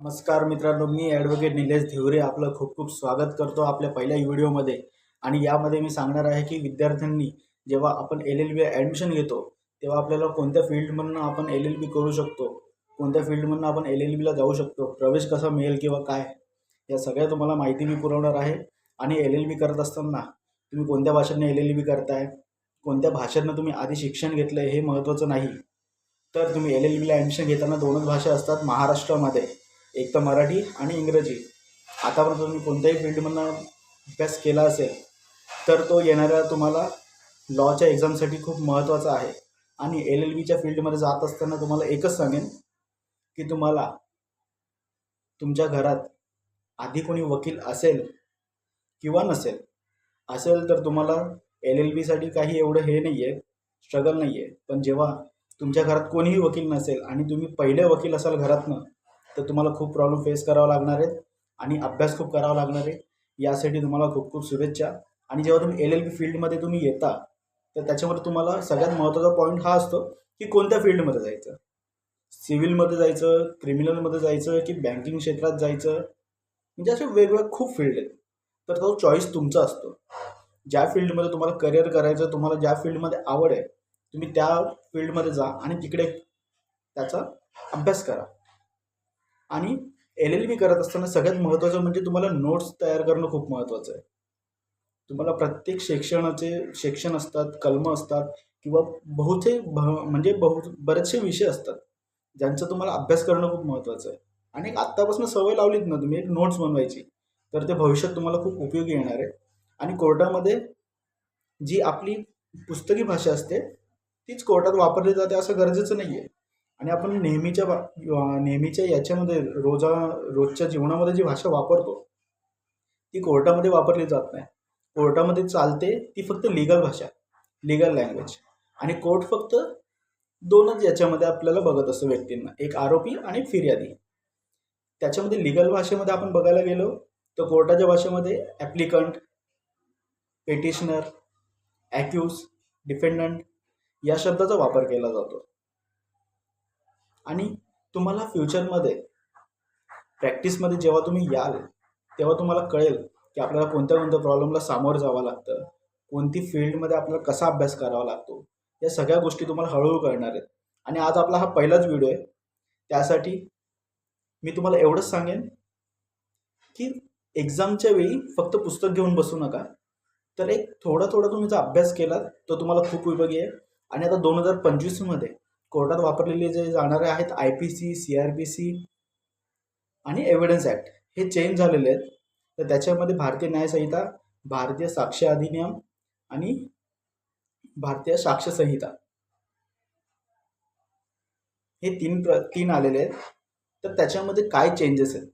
नमस्कार मित्रांनो मी ॲडव्होकेट निलेश धिवरे. आपलं खूप खूप स्वागत करतो आपल्या पहिल्या व्हिडिओमध्ये आणि यामध्ये मी सांगणार आहे की विद्यार्थ्यांनी जेव्हा आपण एल एल बी ॲडमिशन घेतो तेव्हा आपल्याला कोणत्या फील्डमधनं आपण एल एल बी करू शकतो? कोणत्या फील्डमधनं आपण एल एल बीला जाऊ शकतो? प्रवेश कसा मिळेल किंवा काय? या सगळ्या तुम्हाला माहिती मी पुरवणार आहे. आणि एल एल बी करत असताना तुम्ही कोणत्या भाषेतनं एल एल बी करताय? कोणत्या भाषेनं तुम्ही आधी शिक्षण घेतलं आहे हे महत्त्वाचं नाही. तर तुम्ही एल एल बीला ॲडमिशन घेताना दोनच भाषा असतात महाराष्ट्रामध्ये. एक तर मराठी आणि इंग्रजी. आतापर्यंत तुम्ही कोणत्याही फील्डमधनं अभ्यास केला असेल तर तो येणाऱ्या तुम्हाला लॉच्या एक्झामसाठी खूप महत्त्वाचा आहे. आणि एल एल बीच्या फील्डमध्ये जात असताना तुम्हाला एकच सांगेन की तुम्हाला तुमच्या घरात आधी कोणी वकील असेल किंवा नसेल असेल तर तुम्हाला एल एल बीसाठी काही एवढं हे नाही आहे स्ट्रगल नाही आहे पण जेव्हा तुमच्या घरात कोणीही वकील नसेल आणि तुम्ही पहिले वकील असाल घरातनं तर तुम्हाला खूप प्रॉब्लेम फेस करावा लागणार आहेत आणि अभ्यास खूप करावा लागणार आहे. यासाठी तुम्हाला खूप खूप शुभेच्छा. आणि जेव्हा तुम्ही एल एल बी फील्डमध्ये तुम्ही येता तर त्याच्यामध्ये तुम्हाला सगळ्यात महत्त्वाचा पॉईंट हा असतो की कोणत्या फील्डमध्ये जायचं? सिव्हिलमध्ये जायचं क्रिमिनलमध्ये जायचं की बँकिंग क्षेत्रात जायचं? म्हणजे असे वेगवेगळे खूप फील्ड आहेत. तर तो चॉईस तुमचा असतो. ज्या फील्डमध्ये तुम्हाला करिअर करायचं तुम्हाला ज्या फील्डमध्ये आवड आहे तुम्ही त्या फील्डमध्ये जा आणि तिकडे त्याचा अभ्यास करा. आणि एल एल बी करत असताना सगळ्यात महत्त्वाचं म्हणजे तुम्हाला नोट्स तयार करणं खूप महत्त्वाचं आहे. तुम्हाला प्रत्येक शिक्षणाचे शिक्षण असतात कलमं असतात किंवा बहुते भ म्हणजे बहु बरेचसे विषय असतात. ज्यांचा तुम्हाला अभ्यास करणं खूप महत्त्वाचं आहे. आणि आत्तापासून सवय लावलीत ना तुम्ही एक नोट्स बनवायची. तर ते भविष्यात तुम्हाला खूप उपयोगी येणार आहे. आणि कोर्टामध्ये जी आपली पुस्तकी भाषा असते तीच कोर्टात वापरली जाते असं गरजेचं नाही आहे आणि आपण नेहमीच्या नेहमीच्या याच्यामध्ये रोजा रोजच्या जीवनामध्ये जी भाषा वापरतो ती कोर्टामध्ये वापरली जात नाही. कोर्टामध्ये चालते ती फक्त लिगल भाषा लिगल लँग्वेज आणि कोर्ट फक्त दोनच याच्यामध्ये आपल्याला बघत असतं व्यक्तींना एक आरोपी आणि फिर्यादी. त्याच्यामध्ये लिगल भाषेमध्ये आपण बघायला गेलो तर कोर्टाच्या भाषेमध्ये ॲप्लिकंट पेटिशनर ॲक्यूज डिफेंडंट या शब्दाचा वापर केला जातो. आणि तुम्हाला फ्युचरमध्ये प्रॅक्टिसमध्ये जेव्हा तुम्ही याल तेव्हा तुम्हाला कळेल की आपल्याला कोणत्या कोणत्या प्रॉब्लेमला सामोरं जावं लागतं कोणती फील्डमध्ये आपल्याला कसा अभ्यास करावा लागतो या सगळ्या गोष्टी तुम्हाला हळूहळू कळणार आहेत. आणि आज आपला हा पहिलाच व्हिडिओ आहे. त्यासाठी मी तुम्हाला एवढंच सांगेन की एक्झामच्या वेळी फक्त पुस्तक घेऊन बसू नका. तर एक थोडा थोडा तुम्ही जर अभ्यास केला तर तुम्हाला खूप उपयोगी आहे. आणि आता दोन हजार पंचवीसमध्ये कोर्टात वापरलेले जे जाणारे आहेत I P C C R P C आणि एव्हिडन्स ॲक्ट हे चेंज झालेले आहेत. तर त्याच्यामध्ये भारतीय न्यायसंहिता भारतीय साक्ष अधिनियम आणि भारतीय साक्ष संहिता. हे तीन प्र तीन आलेले आहेत. तर त्याच्यामध्ये काय चेंजेस आहेत?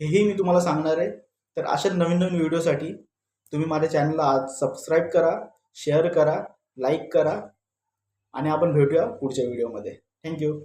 हेही मी तुम्हाला सांगणार आहे. तर अशा नवीन नवीन व्हिडिओसाठी तुम्ही माझ्या चॅनलला आज सबस्क्राईब करा शेअर करा लाईक करा. आणि आपण भेटूया पुढच्या व्हिडिओमध्ये. थँक्यू